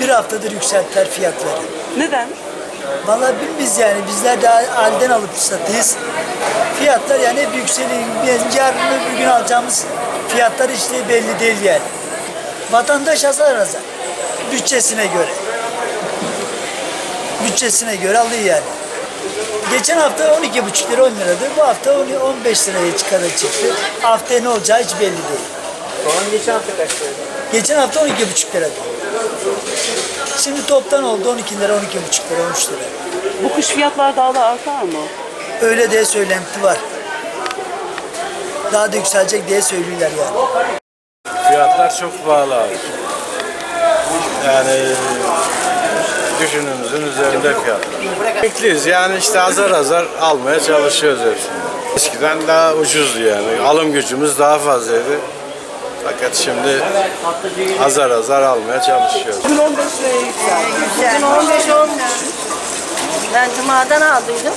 Bir haftadır yükselttiler fiyatları. Neden? Vallahi bi- biz yani bizler de halden alıp satıyız. Fiyatlar yani hep yükseliyor. Biz Yarın öbür gün alacağımız fiyatlar işte belli değil yani. Vatandaş azar azar. Bütçesine göre. Bütçesine göre alıyor yani. Geçen hafta 12,5 lira 10 liradı. Bu hafta 10 15 liraya çıkara çıktı. Haftaya ne olacağı hiç belli değil. Soğan geçen hafta kaç liraydı? Geçen hafta 12,5 liraydı. Şimdi toptan oldu 12 lira, 12,5 lira, 13 lira. Bu kış fiyatlar daha da artar mı? Öyle diye söylenti var. Daha da yükselecek diye söylüyorlar yani. Fiyatlar çok pahalı abi. Yani düşündüğümüzün üzerinde fiyatlar. Bekliyiz yani işte azar azar almaya çalışıyoruz hepsini. Eskiden daha ucuzdu yani. Alım gücümüz daha fazlaydı. Fakat şimdi azar azar almaya çalışıyoruz. Bugün 15 liraya yükseldi. Bugün 15 olmuş. Ben cumadan aldıydım.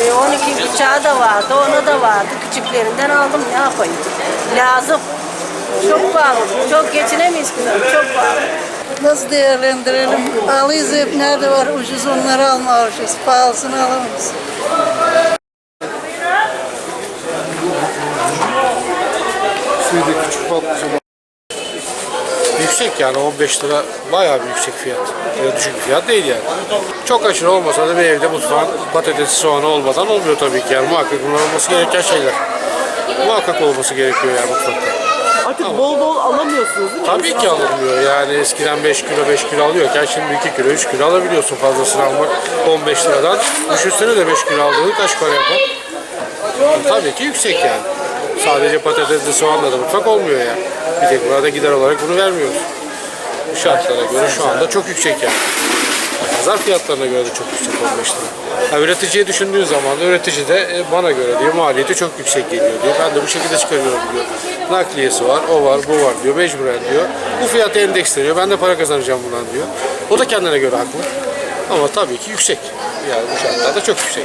Ee, 12 bıçağı da vardı, ona da vardı. Küçüklerinden aldım, ne yapayım? Lazım. Çok pahalı, çok geçinemeyiz ki. Çok pahalı. Nasıl değerlendirelim? Alıyız hep nerede var ucuz onları almalıyız. Pahalısını alamayız. Suyda küçük patlıcan. Yüksek yani 15 lira bayağı bir yüksek fiyat. Öyle düşük bir fiyat değil yani. Çok aşırı olmasa da bir evde mutfağın patatesi soğanı olmadan olmuyor tabii ki yani muhakkak bunlar olması gereken şeyler. Muhakkak olması gerekiyor yani mutfakta. Artık bol bol alamıyorsunuz değil mi? Tabii ki alınmıyor yani eskiden 5 kilo 5 kilo alıyorken şimdi 2 kilo 3 kilo alabiliyorsun fazlasını almak 15 liradan. Düşünsene de 5 kilo aldığını kaç para yapar? Tabii ki yüksek yani. Sadece patatesli soğanla da mutfak olmuyor yani. Bir tek burada gider olarak bunu vermiyoruz. Bu şartlara göre şu anda çok yüksek yani. Pazar fiyatlarına göre de çok yüksek 15 lira. Ha, üreticiye düşündüğün zaman da üretici de e, bana göre diyor maliyeti çok yüksek geliyor diyor. Ben de bu şekilde çıkarıyorum diyor. Nakliyesi var, o var, bu var diyor. Mecburen diyor. Bu fiyatı endeksleniyor. Ben de para kazanacağım bundan diyor. O da kendine göre haklı. Ama tabii ki yüksek. Yani bu şartlarda çok yüksek.